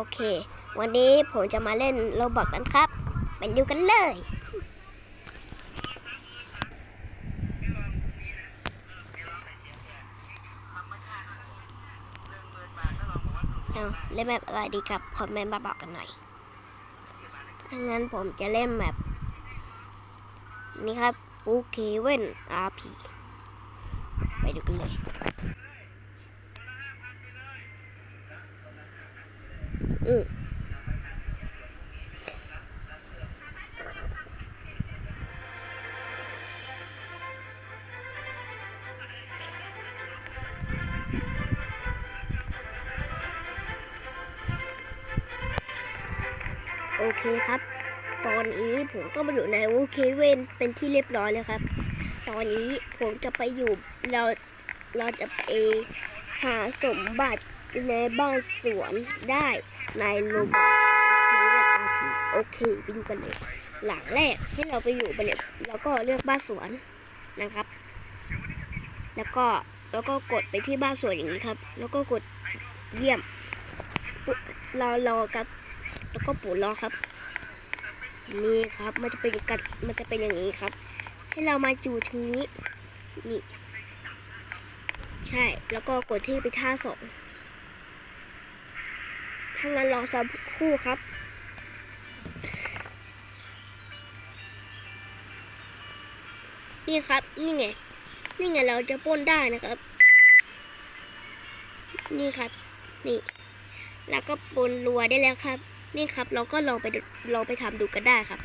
โอเค วันนี้ผมจะมาเล่นโรบอทกันครับ ไปดูกันเลย เอาเล่นแบบอะไรดีครับ คอมเมนต์มาบอกกันหน่อยถ้างั้นผมจะเล่นแบบ นี่ครับโอเคเว่น RP ไปดูกันเลย อืม โอเคครับ ตอนนี้ผมก็มาอยู่ในโอเคเวนเป็นที่เรียบร้อยแล้วครับ ตอนนี้ผมจะไปอยู่เราเราจะไป หาสมบัติในบ้านสวนได้ในโรบอทโอเคไปดูกันเลย หลังแรกที่เราไปอยู่ไปเนี่ยเราก็เลือกบ้านสวนนะครับ แล้วก็แล้วก็กดไปที่บ้านสวนอย่างนี้ครับ แล้วก็กดเยี่ยมรารอครับ แล้วก็ปูรอครับ นี่ครับมันจะเป็นกันมันจะเป็นอย่างนี้ครับ ให้เรามาอยู่ตรงนี้นี่ ใช่ แล้วก็กดที่ไปท่าสองถ้างั้นรอสักคู่ครับ นี่ครับ นี่ไง นี่ไงเราจะป้นได้นะครับ นี่ครับ นี่ แล้วก็ป้นรัวได้แล้วครับ นี่ครับ เราก็ลองไปลองไปทำดูกันได้ครับ